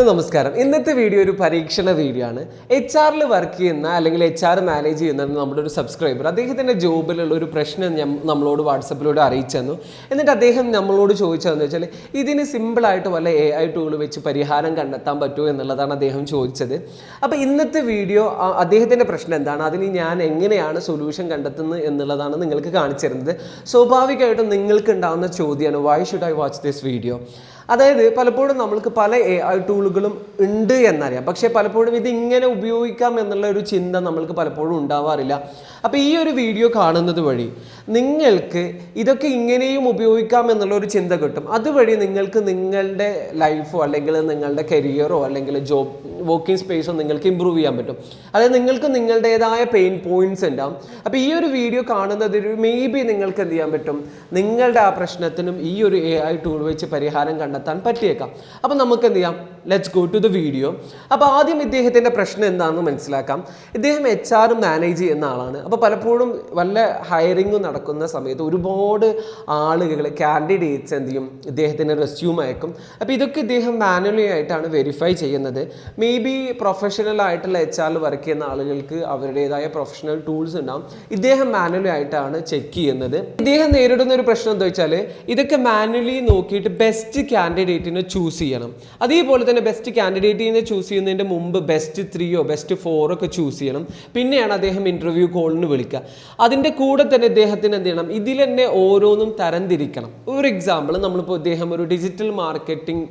Hello നമസ്കാരം. ഇന്നത്തെ video ഒരു പരീക്ഷണ വീഡിയോ ആണ്. എച്ച് ആറിൽ വർക്ക് ചെയ്യുന്ന അല്ലെങ്കിൽ എച്ച് ആർ മാനേജ് ചെയ്യുന്ന നമ്മുടെ ഒരു സബ്സ്ക്രൈബർ അദ്ദേഹത്തിന്റെ ജോബിലുള്ള ഒരു പ്രശ്നം ഞാൻ നമ്മളോട് വാട്സപ്പിലൂടെ അറിയിച്ചു തന്നു. എന്നിട്ട് അദ്ദേഹം നമ്മളോട് ചോദിച്ചതെന്ന് വെച്ചാൽ ഇതിന് സിമ്പിളായിട്ട് വല്ല എ ഐ ടൂൾ വെച്ച് പരിഹാരം കണ്ടെത്താൻ പറ്റുമോ എന്നുള്ളതാണ് അദ്ദേഹം ചോദിച്ചത്. അപ്പോൾ ഇന്നത്തെ വീഡിയോ അദ്ദേഹത്തിന്റെ പ്രശ്നം എന്താണ്? അതിന് ഞാൻ എങ്ങനെയാണ് സൊല്യൂഷൻ കണ്ടെത്തുന്നത് എന്നുള്ളതാണ് നിങ്ങൾക്ക് കാണിച്ചു തരുന്നത്. സ്വാഭാവികമായിട്ടും നിങ്ങൾക്ക് ഉണ്ടാകുന്ന ചോദ്യമാണ് why should I watch this video അതായത് പലപ്പോഴും നമ്മൾക്ക് പല എ ഐ ടൂളുകളും ഉണ്ട് എന്നറിയാം. പക്ഷേ പലപ്പോഴും ഇത് ഇങ്ങനെ ഉപയോഗിക്കാം എന്നുള്ള ഒരു ചിന്ത നമ്മൾക്ക് പലപ്പോഴും ഉണ്ടാവാറില്ല. അപ്പോൾ ഈ ഒരു വീഡിയോ കാണുന്നത് വഴി നിങ്ങൾക്ക് ഇതൊക്കെ ഇങ്ങനെയും ഉപയോഗിക്കാം എന്നുള്ള ഒരു ചിന്ത കിട്ടും. അതുവഴി നിങ്ങൾക്ക് നിങ്ങളുടെ ലൈഫോ അല്ലെങ്കിൽ നിങ്ങളുടെ കരിയറോ അല്ലെങ്കിൽ ജോബ് വർക്കിംഗ് സ്പേസോ നിങ്ങൾക്ക് ഇമ്പ്രൂവ് ചെയ്യാൻ പറ്റും. അതായത് നിങ്ങൾക്ക് നിങ്ങളുടേതായ പെയിൻ പോയിന്റ്സ് ഉണ്ടാവും. അപ്പോൾ ഈ ഒരു വീഡിയോ കാണുന്നത് മേ ബി നിങ്ങൾക്ക് എന്ത് ചെയ്യാൻ പറ്റും? നിങ്ങളുടെ ആ പ്രശ്നത്തിനും ഈ ഒരു എ ഐ ടൂൾ വെച്ച് പരിഹാരം കണ്ടെത്താൻ പറ്റിയേക്കാം. അപ്പം നമുക്ക് എന്ത് ചെയ്യാം let's go to the video അപ്പോൾ ആദ്യം ഇദ്ദേഹത്തിന്റെ പ്രശ്നം എന്താണെന്ന് മനസ്സിലാക്കാം. ഇദ്ദേഹം എച്ച് ആർ മാനേജ് ചെയ്യുന്ന ആളാണ്. അപ്പോൾ പലപ്പോഴും വല്ല ഹയറിംഗ് നടക്കുന്ന സമയത്ത് ഒരുപാട് ആളുകൾ കാൻഡിഡേറ്റ്സ് എന്ത് ചെയ്യും? ഇദ്ദേഹത്തിന്റെ റെസ്യൂം അയക്കും. അപ്പോൾ ഇതൊക്കെ ഇദ്ദേഹം മാനുവലി ആയിട്ടാണ് വെരിഫൈ ചെയ്യുന്നത്. മേ ബി പ്രൊഫഷണൽ ആയിട്ടുള്ള എച്ച് ആറിൽ വർക്ക് ചെയ്യുന്ന ആളുകൾക്ക് അവരുടേതായ പ്രൊഫഷണൽ ടൂൾസ് ഉണ്ടാവും. ഇദ്ദേഹം മാനുവലി ആയിട്ടാണ് ചെക്ക് ചെയ്യുന്നത്. ഇദ്ദേഹം നേരിടുന്ന ഒരു പ്രശ്നം എന്താ വെച്ചാൽ ഇതൊക്കെ മാനുവലി നോക്കിയിട്ട് ബെസ്റ്റ് കാൻഡിഡേറ്റിനെ ചൂസ് ചെയ്യണം. അതേപോലെ തന്നെ ബെസ്റ്റ് കാൻഡിഡേറ്റിനെ ചൂസ് ചെയ്യുന്നതിന്റെ മുമ്പ് ബെസ്റ്റ് ത്രീയോ ബെസ്റ്റ് ഫോറോ ഒക്കെ ചൂസ് ചെയ്യണം. പിന്നെയാണ് അദ്ദേഹം ഇന്റർവ്യൂ കോളിന് വിളിക്കുക അതിന്റെ കൂടെ തന്നെ അദ്ദേഹത്തിന് എന്ത് ചെയ്യണം? ഇതിൽ തന്നെ ഓരോന്നും തരംതിരിക്കണം. ഒരു എക്സാമ്പിൾ നമ്മളിപ്പോൾ ഇദ്ദേഹം ഒരു ഡിജിറ്റൽ മാർക്കറ്റിംഗ്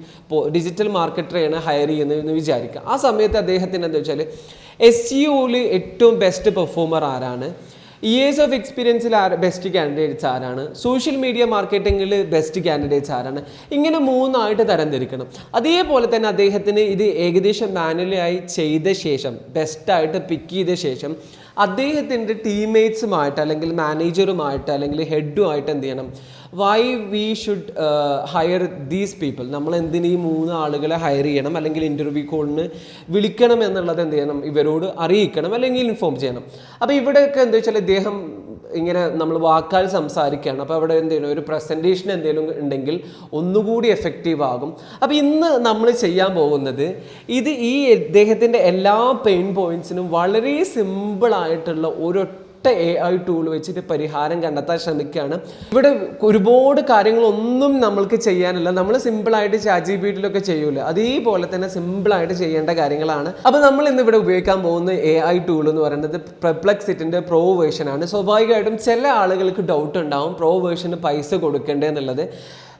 ഡിജിറ്റൽ മാർക്കറ്ററെയാണ് ഹയർ ചെയ്യുന്നത് എന്ന് വിചാരിക്കുക ആ സമയത്ത് അദ്ദേഹത്തിന് എന്താ വെച്ചാൽ എസ് സിഒയിൽ ഏറ്റവും ബെസ്റ്റ് പെർഫോമർ ആരാണ്? ഇയേഴ്സ് ഓഫ് എക്സ്പീരിയൻസിൽ ബെസ്റ്റ് കാൻഡിഡേറ്റ്സ് ആരാണ്? സോഷ്യൽ മീഡിയ മാർക്കറ്റിംഗിൽ ബെസ്റ്റ് കാൻഡിഡേറ്റ്സ് ആരാണ്? ഇങ്ങനെ മൂന്നായിട്ട് തരംതിരിക്കണം. അതേപോലെ തന്നെ അദ്ദേഹത്തിന് ഇത് ഏകദേശം മാനുവലായി ചെയ്ത ശേഷം ബെസ്റ്റായിട്ട് പിക്ക് ചെയ്ത ശേഷം അദ്ദേഹത്തിന്റെ ടീംമേറ്റ്സുമായിട്ട് അല്ലെങ്കിൽ മാനേജറുമായിട്ട് അല്ലെങ്കിൽ ഹെഡുമായിട്ട് എന്ത് ചെയ്യണം? Why we should hire these people നമ്മൾ എന്തിന് ഈ മൂന്ന് ആളുകളെ ഹയർ ചെയ്യണം? അല്ലെങ്കിൽ ഇന്റർവ്യൂ കോളിന് വിളിക്കണം എന്നുള്ളത് എന്ത് ചെയ്യണം? ഇവരോട് അറിയിക്കണം അല്ലെങ്കിൽ ഇൻഫോം ചെയ്യണം. അപ്പോൾ ഇവിടെയൊക്കെ എന്താ വെച്ചാൽ ഇദ്ദേഹം ഇങ്ങനെ നമ്മൾ വാക്കാൽ സംസാരിക്കുകയാണ്. അപ്പോൾ അവിടെ എന്തെങ്കിലും ഒരു പ്രസന്റേഷൻ എന്തെങ്കിലും ഉണ്ടെങ്കിൽ ഒന്നുകൂടി എഫക്റ്റീവ് ആകും. അപ്പോൾ ഇന്ന് നമ്മൾ ചെയ്യാൻ പോകുന്നത് ഇത് ഈ ഇദ്ദേഹത്തിന്റെ എല്ലാ പെയിൻ പോയിൻസിനും വളരെ സിമ്പിൾ ആയിട്ടുള്ള ഒരൊറ്റ എ ഐ ടൂൾ വെച്ചിട്ട് പരിഹാരം കണ്ടെത്താൻ ശ്രമിക്കുകയാണ്. ഇവിടെ ഒരുപാട് കാര്യങ്ങളൊന്നും നമ്മൾക്ക് ചെയ്യാനില്ല. നമ്മൾ സിമ്പിളായിട്ട് ചാറ്റ് ജി ചെയ്യൂല. അതേപോലെ തന്നെ സിമ്പിളായിട്ട് ചെയ്യേണ്ട കാര്യങ്ങളാണ്. അപ്പോൾ നമ്മൾ ഇന്ന് ഇവിടെ ഉപയോഗിക്കാൻ പോകുന്ന എ ഐ ടൂൾ എന്ന് പറയുന്നത് പ്രപ്ലക്സിറ്റിന്റെ പ്രോ വേർഷനാണ് സ്വാഭാവികമായിട്ടും ചില ആളുകൾക്ക് ഡൗട്ട് ഉണ്ടാവും പ്രോ വേർഷന് പൈസ കൊടുക്കേണ്ടത് എന്നുള്ളത്.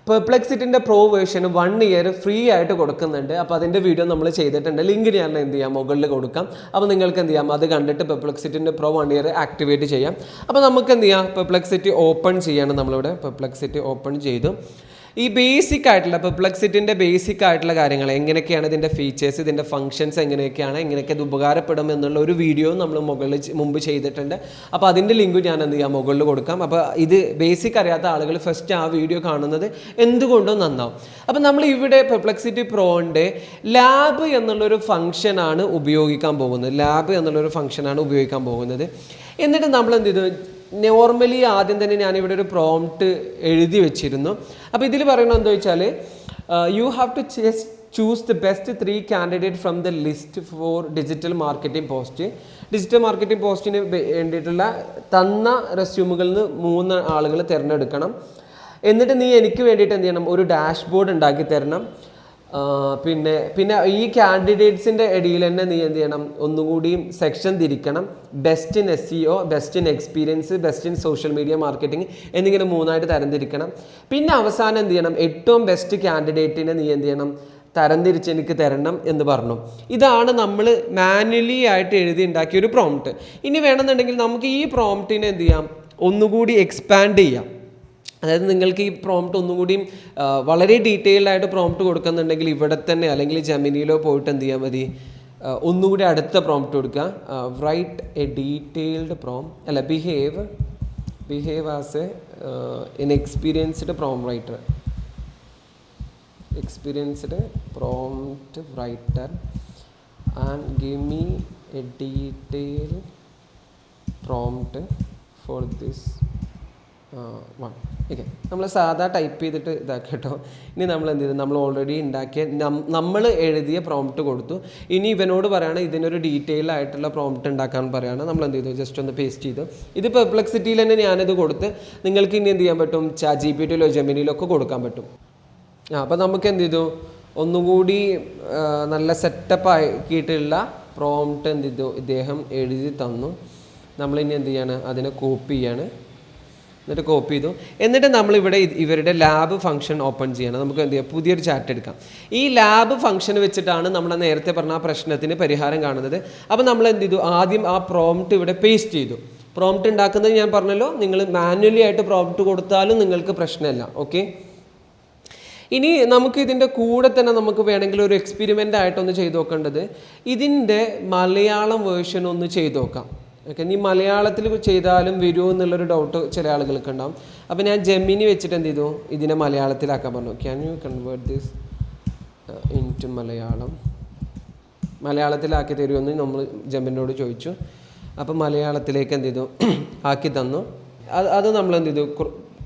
പെർപ്ലക്സിറ്റിന്റെ pro version one year free ആയിട്ട് കൊടുക്കുന്നുണ്ട്. അപ്പോൾ അതിന്റെ വീഡിയോ നമ്മൾ ചെയ്തിട്ടുണ്ട്. ലിങ്ക് ഞാൻ എന്ത് ചെയ്യാം? മുകളിൽ കൊടുക്കാം. അപ്പോൾ നിങ്ങൾക്ക് എന്ത് ചെയ്യാം? അത് കണ്ടിട്ട് പെർപ്ലക്സിറ്റിന്റെ പ്രോ വൺ ഇയർ ആക്ടിവേറ്റ് ചെയ്യാം. അപ്പോൾ നമുക്ക് എന്ത് ചെയ്യാം? പെർപ്ലക്സിറ്റി ഓപ്പൺ ചെയ്യാണ് നമ്മളിവിടെ. പെർപ്ലക്സിറ്റി ഓപ്പൺ ചെയ്തു. ഈ ബേസിക് ആയിട്ടുള്ള പെർപ്ലക്സിറ്റിന്റെ ബേസിക് ആയിട്ടുള്ള കാര്യങ്ങൾ എങ്ങനെയൊക്കെയാണ് ഇതിന്റെ ഫീച്ചേഴ്സ് ഇതിന്റെ ഫങ്ഷൻസ് എങ്ങനെയൊക്കെയാണ് എങ്ങനെയൊക്കെ ഇത് ഉപകാരപ്പെടും എന്നുള്ള ഒരു വീഡിയോ നമ്മൾ മുകളിൽ മുമ്പ് ചെയ്തിട്ടുണ്ട്. അപ്പോൾ അതിന്റെ ലിങ്ക് ഞാൻ എന്ത് ചെയ്യാം മുകളിൽ കൊടുക്കാം. അപ്പോൾ ഇത് ബേസിക് അറിയാത്ത ആളുകൾ ഫസ്റ്റ് ആ വീഡിയോ കാണുന്നത് എന്തുകൊണ്ടും നന്നാവും. അപ്പോൾ നമ്മൾ ഇവിടെ പെർപ്ലക്സിറ്റി പ്രോന്റെ ലാബ് എന്നുള്ളൊരു ഫങ്ഷനാണ് ഉപയോഗിക്കാൻ പോകുന്നത്. ലാബ് എന്നുള്ളൊരു ഫങ്ഷനാണ് ഉപയോഗിക്കാൻ പോകുന്നത്. എന്നിട്ട് നമ്മൾ എന്ത് ചെയ്തു? നോർമലി ആദ്യം തന്നെ ഞാനിവിടെ ഒരു പ്രോംപ്റ്റ് എഴുതി വെച്ചിരുന്നു. അപ്പോൾ ഇതിൽ പറയുന്നത് എന്താ വെച്ചാൽ you have to choose the best three candidate from the list for digital marketing post digital marketing പോസ്റ്റിന് വേണ്ടിയിട്ടുള്ള തന്ന റെസ്യൂമുകളിൽ നിന്ന് മൂന്ന് ആളുകൾ തിരഞ്ഞെടുക്കണം. എന്നിട്ട് നീ എനിക്ക് വേണ്ടിയിട്ട് എന്ത് ചെയ്യണം? ഒരു ഡാഷ്ബോർഡ് ഉണ്ടാക്കി തരണം. പിന്നെ പിന്നെ ഈ കാൻഡിഡേറ്റ്സിന്റെ ഇടയിൽ തന്നെ നീ എന്ത് ചെയ്യണം? ഒന്നുകൂടിയും section തിരിക്കണം. Best in S C O best in experience best in social media marketing എന്നിങ്ങനെ മൂന്നായിട്ട് തരംതിരിക്കണം പിന്നെ അവസാനം എന്ത് ചെയ്യണം? ഏറ്റവും ബെസ്റ്റ് കാൻഡിഡേറ്റിനെ നീ എന്ത് ചെയ്യണം? തരംതിരിച്ച് എനിക്ക് തരണം എന്ന് പറഞ്ഞു. ഇതാണ് നമ്മൾ മാനുവലി ആയിട്ട് എഴുതി ഉണ്ടാക്കിയ ഒരു പ്രോംപ്റ്റ് ഇനി വേണമെന്നുണ്ടെങ്കിൽ നമുക്ക് ഈ പ്രോംപ്റ്റിനെ എന്ത് ചെയ്യാം? ഒന്നുകൂടി എക്സ്പാൻഡ് ചെയ്യാം. അതായത് നിങ്ങൾക്ക് ഈ പ്രോംപ്റ്റ് ഒന്നും കൂടിയും വളരെ ഡീറ്റെയിൽഡ് ആയിട്ട് പ്രോംപ്റ്റ് കൊടുക്കുന്നുണ്ടെങ്കിൽ ഇവിടെ തന്നെ അല്ലെങ്കിൽ ജമിനിയിലോ പോയിട്ട് എന്ത് ചെയ്യാൽ മതി? ഒന്നുകൂടി അടുത്ത പ്രോംപ്റ്റ് കൊടുക്കുക. റൈറ്റ് എ ഡീറ്റെയിൽഡ് പ്രോം അല്ല behave behave as a in experienced prom writer experienced prompt writer and give me a detail prompt for this one. Okay നമ്മൾ സാധാ ടൈപ്പ് ചെയ്തിട്ട് ഇതാക്കി കേട്ടോ ഇനി നമ്മൾ എന്ത് ചെയ്തു നമ്മൾ ഓൾറെഡി ഉണ്ടാക്കിയ നമ്മൾ എഴുതിയ പ്രോംപ്റ്റ് കൊടുത്തു. ഇനി ഇവനോട് പറയുകയാണ് ഇതിനൊരു ഡീറ്റെയിൽ ആയിട്ടുള്ള പ്രോംപ്റ്റ് ഉണ്ടാക്കാൻ പറയുകയാണ് നമ്മൾ എന്ത് ചെയ്തു ജസ്റ്റ് ഒന്ന് പേസ്റ്റ് ചെയ്തു. ഇത് പെർപ്ലക്സിറ്റിയിൽ തന്നെ ഞാനിത് കൊടുത്ത് നിങ്ങൾക്ക് ഇനി എന്ത് ചെയ്യാൻ പറ്റും? ചാ ജി പി ടിയിലോ ജെമിനിയിലോ ഒക്കെ കൊടുക്കാൻ പറ്റും. ആ അപ്പോൾ നമുക്ക് എന്ത് ചെയ്തു ഒന്നുകൂടി നല്ല സെറ്റപ്പ് ആക്കിയിട്ടുള്ള പ്രോംപ്റ്റ് എന്ത് ചെയ്തു ഇദ്ദേഹം എഴുതി തന്നു. നമ്മളിനി എന്ത് ചെയ്യാണ്? അതിനെ കോപ്പി ചെയ്യാണ്. എന്നിട്ട് കോപ്പി ചെയ്തു. എന്നിട്ട് നമ്മളിവിടെ ഇവരുടെ ലാബ് ഫംഗ്ഷൻ ഓപ്പൺ ചെയ്യണം. നമുക്ക് എന്ത് ചെയ്യാം? പുതിയൊരു ചാറ്റ് എടുക്കാം. ഈ ലാബ് ഫംഗ്ഷൻ വെച്ചിട്ടാണ് നമ്മൾ നേരത്തെ പറഞ്ഞ ആ പ്രശ്നത്തിന് പരിഹാരം കാണുന്നത്. അപ്പോൾ നമ്മൾ എന്ത് ചെയ്തു? ആദ്യം ആ പ്രോംപ്റ്റ് ഇവിടെ പേസ്റ്റ് ചെയ്തു. പ്രോംപ്റ്റ് ഉണ്ടാക്കുന്നത് ഞാൻ പറഞ്ഞല്ലോ നിങ്ങൾ മാനുവലി ആയിട്ട് പ്രോംപ്റ്റ് കൊടുത്താലും നിങ്ങൾക്ക് പ്രശ്നമില്ല. ഓക്കെ ഇനി നമുക്ക് ഇതിന്റെ കൂടെ തന്നെ നമുക്ക് വേണമെങ്കിൽ ഒരു എക്സ്പെരിമെന്റ് ആയിട്ടൊന്ന് ചെയ്തു നോക്കേണ്ടത്. ഇതിന്റെ മലയാളം വേർഷൻ ഒന്ന് ചെയ്തു നോക്കാം. ഓക്കെ നീ മലയാളത്തിൽ ചെയ്താലും വരുമോ എന്നുള്ളൊരു ഡൗട്ട് ചില ആളുകൾക്ക് ഉണ്ടാവും. അപ്പോൾ ഞാൻ ജെമിനി വെച്ചിട്ട് എന്ത് ചെയ്തു? ഇതിനെ മലയാളത്തിലാക്കാൻ പറഞ്ഞു. Can you convert this into Malayalam? മലയാളത്തിലാക്കി തരുമെന്ന് നമ്മൾ ജെമിനോട് ചോദിച്ചു. അപ്പോൾ മലയാളത്തിലേക്ക് എന്ത് ചെയ്തു? ആക്കി തന്നു. അത് അത് നമ്മൾ എന്ത് ചെയ്തു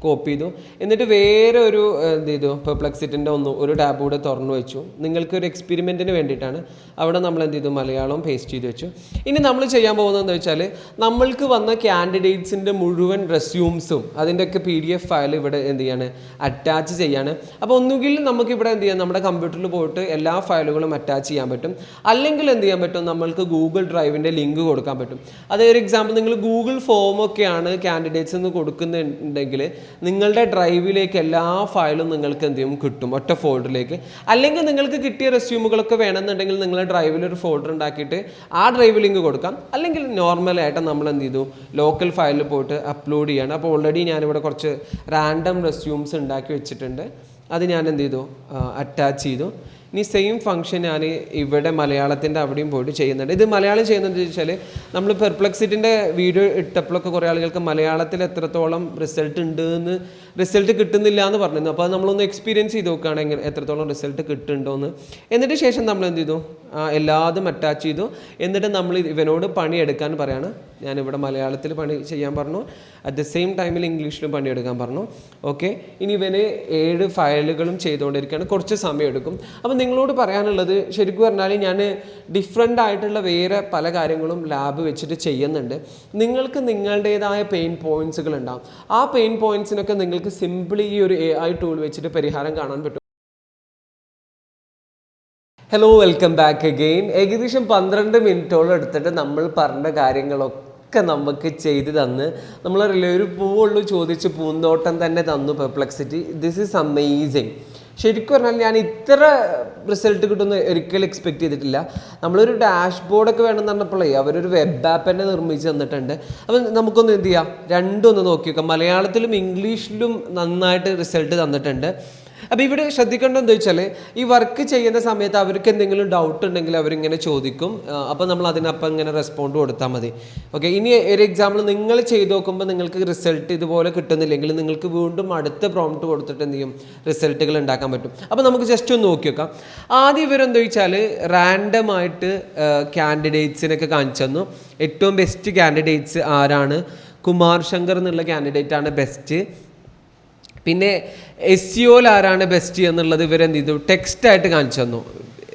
കോപ്പി ചെയ്തു. എന്നിട്ട് വേറെ ഒരു എന്ത് ചെയ്തു? പെർപ്ലക്സിറ്റിന്റെ ഒന്ന് ഒരു ടാബ് കൂടെ തുറന്നു വെച്ചു. നിങ്ങൾക്ക് ഒരു എക്സ്പെരിമെന്റിന് വേണ്ടിയിട്ടാണ് അവിടെ നമ്മൾ എന്ത് ചെയ്തു? മലയാളം പേസ്റ്റ് ചെയ്ത് വെച്ചു. ഇനി നമ്മൾ ചെയ്യാൻ പോകുന്നതെന്ന് വെച്ചാൽ നമ്മൾക്ക് വന്ന ക്യാൻഡിഡേറ്റ്സിന്റെ മുഴുവൻ റെസ്യൂംസും അതിന്റെയൊക്കെ പി ഡി എഫ് ഫയൽ ഇവിടെ എന്ത് ചെയ്യാണ്? അറ്റാച്ച് ചെയ്യാണ്. അപ്പോൾ ഒന്നുകിൽ നമുക്ക് ഇവിടെ എന്ത് ചെയ്യാം? നമ്മുടെ കമ്പ്യൂട്ടറിൽ പോയിട്ട് എല്ലാ ഫയലുകളും അറ്റാച്ച് ചെയ്യാൻ പറ്റും. അല്ലെങ്കിൽ എന്ത് ചെയ്യാൻ പറ്റും? നമ്മൾക്ക് ഗൂഗിൾ ഡ്രൈവിന്റെ ലിങ്ക് കൊടുക്കാൻ പറ്റും. അതേ ഒരു എക്സാമ്പിൾ നിങ്ങൾ ഗൂഗിൾ ഫോമൊക്കെയാണ് ക്യാൻഡിഡേറ്റ്സ് എന്ന് കൊടുക്കുന്നുണ്ടെങ്കിൽ നിങ്ങളുടെ ഡ്രൈവിലേക്ക് എല്ലാ ഫയലും നിങ്ങൾക്ക് എന്ത് ചെയ്യും? കിട്ടും. ഒറ്റ ഫോൾഡറിലേക്ക്. അല്ലെങ്കിൽ നിങ്ങൾക്ക് കിട്ടിയ റെസ്യൂമുകളൊക്കെ വേണമെന്നുണ്ടെങ്കിൽ നിങ്ങൾ ഡ്രൈവിൽ ഒരു ഫോൾഡർ ഉണ്ടാക്കിയിട്ട് ആ ഡ്രൈവ് ലിങ്ക് കൊടുക്കാം. അല്ലെങ്കിൽ നോർമലായിട്ട് നമ്മൾ എന്ത് ചെയ്തു? ലോക്കൽ ഫയലിൽ പോയിട്ട് അപ്ലോഡ് ചെയ്യണം. അപ്പോൾ ഓൾറെഡി ഞാനിവിടെ കുറച്ച് റാൻഡം റെസ്യൂംസ് ഉണ്ടാക്കി വെച്ചിട്ടുണ്ട്. അത് ഞാൻ എന്ത് ചെയ്തു? അറ്റാച്ച് ചെയ്തു. ഇനി സെയിം ഫംഗ്ഷൻ ഞാൻ ഇവിടെ മലയാളത്തിന്റെ അവിടെയും പോയിട്ട് ചെയ്യുന്നുണ്ട്. ഇത് മലയാളം ചെയ്യുന്നത് വെച്ചാൽ നമ്മൾ പെർപ്ലക്സിറ്റിന്റെ വീഡിയോ ഇട്ടപ്പോഴൊക്കെ കുറേ ആളുകൾക്ക് മലയാളത്തിൽ എത്രത്തോളം റിസൾട്ട് ഉണ്ട് എന്ന് റിസൾട്ട് കിട്ടുന്നില്ല എന്ന് പറഞ്ഞിരുന്നു. അപ്പോൾ അത് നമ്മളൊന്ന് എക്സ്പീരിയൻസ് ചെയ്ത് നോക്കുകയാണെങ്കിൽ എത്രത്തോളം റിസൾട്ട് കിട്ടുന്നുണ്ടോ എന്ന് എന്നിട്ട് ശേഷം നമ്മൾ എന്ത് ചെയ്തു? എല്ലാതും അറ്റാച്ച് ചെയ്തു. എന്നിട്ട് നമ്മൾ ഇവനോട് പണിയെടുക്കാൻ പറയാണ്. ഞാനിവിടെ മലയാളത്തിൽ പണി ചെയ്യാൻ പറഞ്ഞു. അറ്റ് ദ സെയിം ടൈമിൽ ഇംഗ്ലീഷിലും പണിയെടുക്കാൻ പറഞ്ഞു. ഓക്കെ ഇനി ഇവന് ഏഴ് ഫയലുകളും ചെയ്തുകൊണ്ടിരിക്കുകയാണ്. കുറച്ച് സമയം എടുക്കും. അപ്പോൾ നിങ്ങളോട് പറയാനുള്ളത് ശരിക്കും പറഞ്ഞാൽ ഞാൻ ഡിഫറെന്റ് ആയിട്ടുള്ള വേറെ പല കാര്യങ്ങളും ലാബ് വെച്ചിട്ട് ചെയ്യുന്നുണ്ട്. നിങ്ങൾക്ക് നിങ്ങളുടേതായ പെയിൻ പോയിൻസുകൾ ഉണ്ടാകും ആ പെയിൻ പോയിന്റ്സിനൊക്കെ നിങ്ങൾക്ക് സിമ്പിളി ഈ ഒരു എ ഐ ടൂൾ വെച്ചിട്ട് പരിഹാരം കാണാൻ പറ്റും. ഹലോ വെൽക്കം ബാക്ക് അഗെയിൻ ഏകദേശം പന്ത്രണ്ട് മിനിറ്റോളം എടുത്തിട്ട് നമ്മൾ പറഞ്ഞ കാര്യങ്ങളൊക്കെ നമുക്ക് ചെയ്ത് തന്ന് നമ്മളറിയില്ല ഒരു പൂവുള്ളൂ ചോദിച്ച് പൂന്തോട്ടം തന്നെ തന്നു പെർപ്ലക്സിറ്റി ദിസ് ഈസ് അമേസിങ് ശരിക്കും പറഞ്ഞാൽ ഞാൻ ഇത്ര റിസൾട്ട് കിട്ടുമെന്ന് ഒരിക്കലും എക്സ്പെക്ട് ചെയ്തിട്ടില്ല. നമ്മളൊരു ഡാഷ് ബോർഡൊക്കെ വേണമെന്ന് പറഞ്ഞപ്പോഴേ അവരൊരു വെബ് ആപ്പ് തന്നെ നിർമ്മിച്ച് തന്നിട്ടുണ്ട്. അപ്പം നമുക്കൊന്ന് എന്ത് ചെയ്യാം? രണ്ടും ഒന്ന് നോക്കി നോക്കാം മലയാളത്തിലും ഇംഗ്ലീഷിലും നന്നായിട്ട് റിസൾട്ട് തന്നിട്ടുണ്ട്. അപ്പോൾ ഇവിടെ ശ്രദ്ധിക്കേണ്ടത് എന്താ വെച്ചാൽ ഈ വർക്ക് ചെയ്യുന്ന സമയത്ത് അവർക്ക് എന്തെങ്കിലും ഡൗട്ട് ഉണ്ടെങ്കിൽ അവരിങ്ങനെ ചോദിക്കും. അപ്പോൾ നമ്മൾ അതിനപ്പം ഇങ്ങനെ റെസ്പോണ്ട് കൊടുത്താൽ മതി. ഓക്കെ ഇനി ഒരു എക്സാമ്പിൾ നിങ്ങൾ ചെയ്ത് നോക്കുമ്പോൾ നിങ്ങൾക്ക് റിസൾട്ട് ഇതുപോലെ കിട്ടുന്നില്ലെങ്കിൽ നിങ്ങൾക്ക് വീണ്ടും അടുത്ത പ്രോംപ്റ്റ് കൊടുത്തിട്ട് എന്ത് ചെയ്യും? റിസൾട്ടുകൾ ഉണ്ടാക്കാൻ പറ്റും. അപ്പോൾ നമുക്ക് ജസ്റ്റ് ഒന്ന് നോക്കി നോക്കാം. ആദ്യം ഇവരെന്താ വെച്ചാൽ റാൻഡം ആയിട്ട് ക്യാൻഡിഡേറ്റ്സിനൊക്കെ കാണിച്ചു തന്നു. ഏറ്റവും ബെസ്റ്റ് ക്യാൻഡിഡേറ്റ്സ് ആരാണ്? കുമാർ ശങ്കർ എന്നുള്ള ക്യാൻഡിഡേറ്റ് ആണ് ബെസ്റ്റ് പിന്നെ എസ് സിഒയിൽ ആരാണ് ബെസ്റ്റ് എന്നുള്ളത് ഇവരെന്ത് ചെയ്തു? ടെക്സ്റ്റായിട്ട് കാണിച്ചു തന്നു.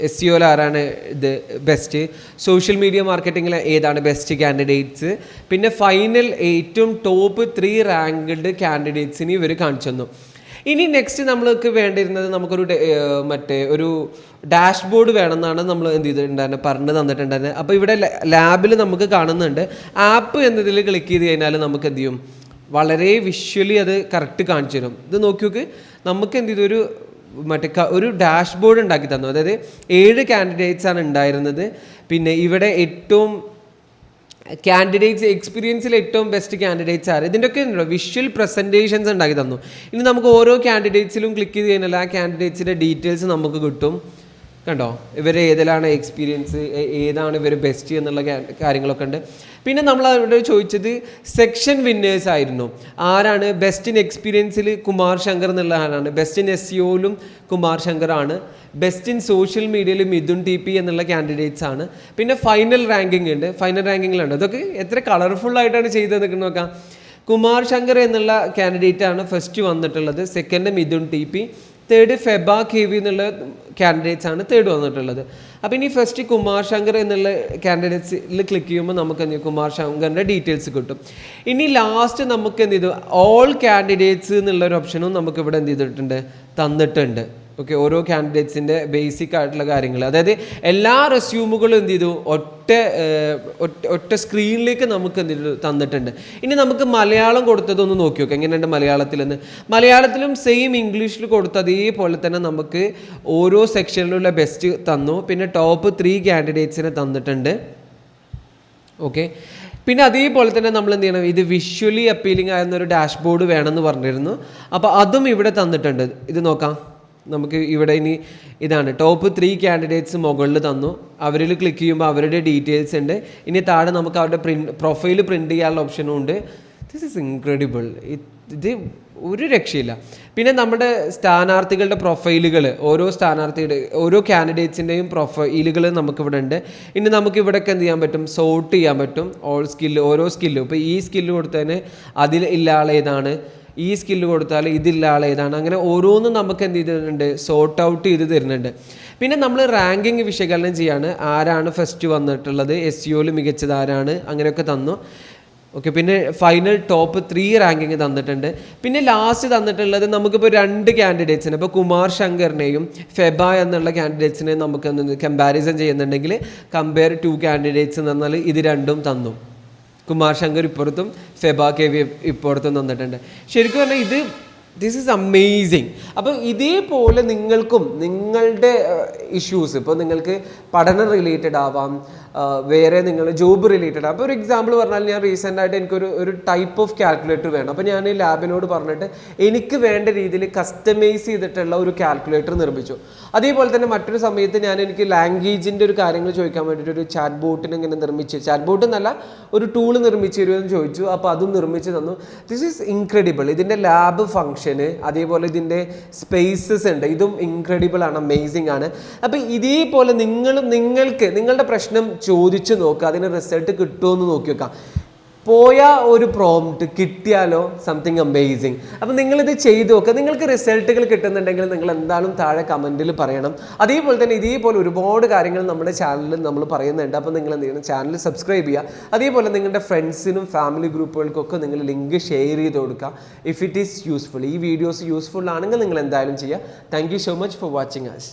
എസ് സിഒയിൽ ആരാണ് ഇത് ബെസ്റ്റ് സോഷ്യൽ മീഡിയ മാർക്കറ്റിങ്ങിൽ ഏതാണ് ബെസ്റ്റ് കാൻഡിഡേറ്റ്സ് പിന്നെ ഫൈനൽ ഏറ്റവും ടോപ്പ് ത്രീ റാങ്ക്ഡ് കാൻഡിഡേറ്റ്സിന് ഇവർ കാണിച്ചു തന്നു. ഇനി നെക്സ്റ്റ് നമ്മൾക്ക് വേണ്ടിയിരുന്നത് നമുക്കൊരു മറ്റേ ഒരു ഡാഷ്ബോർഡ് വേണമെന്നാണ് നമ്മൾ എന്ത് ചെയ്തിട്ടുണ്ടായിരുന്നത്? പറഞ്ഞു തന്നിട്ടുണ്ടായിരുന്നത്. അപ്പോൾ ഇവിടെ ലാബിൽ നമുക്ക് കാണുന്നുണ്ട്. ആപ്പ് എന്നതിൽ ക്ലിക്ക് ചെയ്ത് കഴിഞ്ഞാൽ നമുക്ക് എന്ത് ചെയ്യും? വളരെ വിഷ്വലി അത് കറക്റ്റ് കാണിച്ചു തരും. ഇത് നോക്കി നോക്ക് നമുക്ക് എന്ത് ചെയ്തു? ഒരു മറ്റേ ഒരു ഡാഷ് ബോർഡ് ഉണ്ടാക്കി തന്നു. അതായത് ഏഴ് കാൻഡിഡേറ്റ്സ് ആണ് ഉണ്ടായിരുന്നത്. പിന്നെ ഇവിടെ ഏറ്റവും കാൻഡിഡേറ്റ്സ് എക്സ്പീരിയൻസിൽ ഏറ്റവും ബെസ്റ്റ് കാൻഡിഡേറ്റ്സ് ആര്? ഇതിന്റെയൊക്കെ ഉണ്ടല്ലോ വിഷ്വൽ പ്രസന്റേഷൻസ് ഉണ്ടാക്കി തന്നു. ഇനി നമുക്ക് ഓരോ കാൻഡിഡേറ്റ്സിലും ക്ലിക്ക് ചെയ്ത് കഴിഞ്ഞാൽ ആ കാൻഡിഡേറ്റ്സിന്റെ ഡീറ്റെയിൽസ് നമുക്ക് കിട്ടും. കണ്ടോ? ഇവർ ഏതിലാണ് എക്സ്പീരിയൻസ് ഏതാണ് ഇവർ ബെസ്റ്റ് എന്നുള്ള കാര്യങ്ങളൊക്കെ ഉണ്ട്. പിന്നെ നമ്മൾ അവിടെ ചോദിച്ചത് സെക്ഷൻ വിന്നേഴ്സ് ആയിരുന്നു. ആരാണ് ബെസ്റ്റ് ഇൻ എക്സ്പീരിയൻസിൽ കുമാർ ശങ്കർ എന്നുള്ള ആളാണ്. ബെസ്റ്റ് ഇൻ എസ് സിഒയിലും കുമാർ ശങ്കർ ആണ്. ബെസ്റ്റ് ഇൻ സോഷ്യൽ മീഡിയയിൽ മിഥുൻ ടി പി എന്നുള്ള കാൻഡിഡേറ്റ്സ് ആണ്. പിന്നെ ഫൈനൽ റാങ്കിങ് ഉണ്ട്. ഫൈനൽ റാങ്കിങ്ങിലുണ്ട് അതൊക്കെ എത്ര കളർഫുൾ ആയിട്ടാണ് ചെയ്തത് നിൽക്കുന്നത് നോക്കാം. കുമാർ ശങ്കർ എന്നുള്ള കാൻഡിഡേറ്റ് ആണ് ഫസ്റ്റ് വന്നിട്ടുള്ളത്. Second Mithun T P third Feba K V എന്നുള്ള കാൻഡിഡേറ്റ്സ് ആണ് തേർഡ് വന്നിട്ടുള്ളത്. അപ്പോൾ ഇനി ഫസ്റ്റ് കുമാർ ശങ്കർ എന്നുള്ള കാൻഡിഡേറ്റ്സിൽ ക്ലിക്ക് ചെയ്യുമ്പോൾ നമുക്ക് എന്ത് കുമാർ ശങ്കറിന്റെ ഡീറ്റെയിൽസ് കിട്ടും. ഇനി ലാസ്റ്റ് നമുക്ക് എന്ത് ചെയ്തു? ഓൾ കാൻഡിഡേറ്റ്സ് എന്നുള്ള ഒരു ഓപ്ഷനും നമുക്ക് ഇവിടെ എന്ത് ചെയ്തിട്ടുണ്ട്? തന്നിട്ടുണ്ട്. ഓക്കെ ഓരോ കാൻഡിഡേറ്റ്സിന്റെ ബേസിക് ആയിട്ടുള്ള കാര്യങ്ങൾ അതായത് എല്ലാ റെസ്യൂമുകളും എന്ത് ചെയ്തു? ഒറ്റ ഒറ്റ സ്ക്രീനിലേക്ക് നമുക്ക് എന്ത് ചെയ്തു? തന്നിട്ടുണ്ട്. ഇനി നമുക്ക് മലയാളം കൊടുത്തതൊന്ന് നോക്കി നോക്കാം. എങ്ങനെയുണ്ട് മലയാളത്തിലെന്ന്? മലയാളത്തിലും സെയിം ഇംഗ്ലീഷിൽ കൊടുത്ത അതേപോലെ തന്നെ നമുക്ക് ഓരോ സെക്ഷനിലുള്ള ബെസ്റ്റ് തന്നു. പിന്നെ ടോപ്പ് ത്രീ കാൻഡിഡേറ്റ്സിനെ തന്നിട്ടുണ്ട്. ഓക്കെ. പിന്നെ അതേപോലെ തന്നെ നമ്മൾ എന്ത് ചെയ്യണം? ഇത് വിഷ്വലി അപ്പീലിംഗ് ആയിരുന്ന ഒരു ഡാഷ്ബോർഡ് വേണമെന്ന് പറഞ്ഞിരുന്നു. അപ്പോൾ അതും ഇവിടെ തന്നിട്ടുണ്ട്. ഇത് നോക്കാം. നമുക്ക് ഇവിടെ ഇനി ഇതാണ്. ടോപ്പ് ത്രീ കാൻഡിഡേറ്റ്സ് മുകളിൽ തന്നു. അവരിൽ ക്ലിക്ക് ചെയ്യുമ്പോൾ അവരുടെ ഡീറ്റെയിൽസ് ഉണ്ട്. ഇനി താഴെ നമുക്ക് അവരുടെ പ്രിന്റ് പ്രൊഫൈൽ പ്രിന്റ് ചെയ്യാനുള്ള ഓപ്ഷനും ഉണ്ട്. ദിസ് ഇസ് ഇൻക്രെഡിബിൾ ഇത് ഒരു രക്ഷയില്ല. പിന്നെ നമ്മുടെ സ്ഥാനാർത്ഥികളുടെ പ്രൊഫൈലുകൾ ഓരോ സ്ഥാനാർത്ഥിയുടെ ഓരോ കാൻഡിഡേറ്റ്സിന്റെയും പ്രൊഫൈലുകൾ നമുക്കിവിടെ ഉണ്ട്. ഇനി നമുക്ക് ഇവിടെയൊക്കെ എന്ത് ചെയ്യാൻ പറ്റും? സോർട്ട് ചെയ്യാൻ പറ്റും. ഓൾ സ്കില്ല് ഓരോ സ്കില്ലും ഇപ്പോൾ ഈ സ്കില്ല് കൊടുത്തതിന് അതിൽ ഇല്ല ആൾ ഏതാണ് ഈ സ്കില്ല് കൊടുത്താൽ ഇതില്ല ആൾ ഏതാണ്? അങ്ങനെ ഓരോന്നും നമുക്ക് എന്ത് ചെയ്തിട്ടുണ്ട്? സോർട്ട് ഔട്ട് ചെയ്ത് തരുന്നുണ്ട്. പിന്നെ നമ്മൾ റാങ്കിങ് വിശകലനം ചെയ്യാണ്. ആരാണ് ഫസ്റ്റ് വന്നിട്ടുള്ളത്? എസ് സിഒയിൽ മികച്ചത് ആരാണ്? അങ്ങനെയൊക്കെ തന്നു. ഓക്കെ പിന്നെ ഫൈനൽ ടോപ്പ് ത്രീ റാങ്കിങ് തന്നിട്ടുണ്ട്. പിന്നെ ലാസ്റ്റ് തന്നിട്ടുള്ളത് നമുക്കിപ്പോൾ രണ്ട് ക്യാൻഡിഡേറ്റ്സിന് ഇപ്പോൾ കുമാർ ശങ്കറിനെയും ഫെബ എന്നുള്ള കാൻഡിഡേറ്റ്സിനെ നമുക്ക് കമ്പാരിസൺ ചെയ്യുന്നുണ്ടെങ്കിൽ കമ്പയർ ടു കാൻഡിഡേറ്റ്സ് എന്ന് പറഞ്ഞാൽ ഇത് രണ്ടും തന്നു. കുമാർ ശങ്കർ ഇപ്പുറത്തും ഫെബ കെ വി ഇപ്പുറത്തും തന്നിട്ടുണ്ട് ശരിക്കും പറഞ്ഞാൽ ഇത് ദിസ് ഈസ് അമേസിങ് അപ്പോൾ ഇതേപോലെ നിങ്ങൾക്കും നിങ്ങളുടെ ഇഷ്യൂസ് ഇപ്പോൾ നിങ്ങൾക്ക് പഠനം റിലേറ്റഡ് ആവാം വേറെ നിങ്ങൾ ജോബ് റിലേറ്റഡ് ആവാം. അപ്പോൾ ഒരു എക്സാമ്പിൾ പറഞ്ഞാൽ ഞാൻ റീസെന്റായിട്ട് എനിക്കൊരു ഒരു ടൈപ്പ് ഓഫ് കാൽക്കുലേറ്റർ വേണം. അപ്പോൾ ഞാൻ ലാബിനോട് പറഞ്ഞിട്ട് എനിക്ക് വേണ്ട രീതിയിൽ കസ്റ്റമൈസ് ചെയ്തിട്ടുള്ള ഒരു കാൽക്കുലേറ്റർ നിർമ്മിച്ചു. അതേപോലെ തന്നെ മറ്റൊരു സമയത്ത് ഞാൻ എനിക്ക് ലാംഗ്വേജിന്റെ ഒരു കാര്യങ്ങൾ ചോദിക്കാൻ വേണ്ടിയിട്ട് ഒരു ചാറ്റ് ബോട്ടിന് ഇങ്ങനെ നിർമ്മിച്ച് ചാറ്റ് ബോട്ട് എന്നല്ല ഒരു ടൂൾ നിർമ്മിച്ചു തരുമെന്ന് ചോദിച്ചു. അപ്പോൾ അതും നിർമ്മിച്ച് തന്നു. ദിസ് ഈസ് ഇൻക്രെഡിബിൾ ഇതിന്റെ ലാബ് ഫങ്ഷന് അതേപോലെ ഇതിന്റെ സ്പേസസ് ഉണ്ട്. ഇതും ഇൻക്രെഡിബിൾ ആണ് അമേസിങ് ആണ്. അപ്പോൾ ഇതേപോലെ നിങ്ങളും നിങ്ങൾക്ക് നിങ്ങളുടെ പ്രശ്നം ചോദിച്ചു നോക്കുക അതിന് റിസൾട്ട് കിട്ടുമോ എന്ന് നോക്കി വെക്കാം. പോയ ഒരു പ്രോംപ്റ്റ് കിട്ടിയാലോ സംതിങ് അമേസിങ് അപ്പം നിങ്ങളിത് ചെയ്തു നോക്കുക നിങ്ങൾക്ക് റിസൾട്ടുകൾ കിട്ടുന്നുണ്ടെങ്കിൽ നിങ്ങൾ എന്തായാലും താഴെ കമന്റിൽ പറയണം. അതേപോലെ തന്നെ ഇതേപോലെ ഒരുപാട് കാര്യങ്ങൾ നമ്മുടെ ചാനലിൽ നമ്മൾ പറയുന്നുണ്ട്. അപ്പോൾ നിങ്ങൾ എന്ത് ചെയ്യണം? ചാനൽ സബ്സ്ക്രൈബ് ചെയ്യുക. അതേപോലെ നിങ്ങളുടെ ഫ്രണ്ട്സിനും ഫാമിലി ഗ്രൂപ്പുകൾക്കൊക്കെ നിങ്ങൾ ലിങ്ക് ഷെയർ ചെയ്ത് കൊടുക്കുക. ഇഫ് ഇറ്റ് ഈസ് യൂസ്ഫുൾ ഈ വീഡിയോസ് യൂസ്ഫുൾ ആണെങ്കിൽ നിങ്ങൾ എന്തായാലും ചെയ്യുക. Thank so much for watching as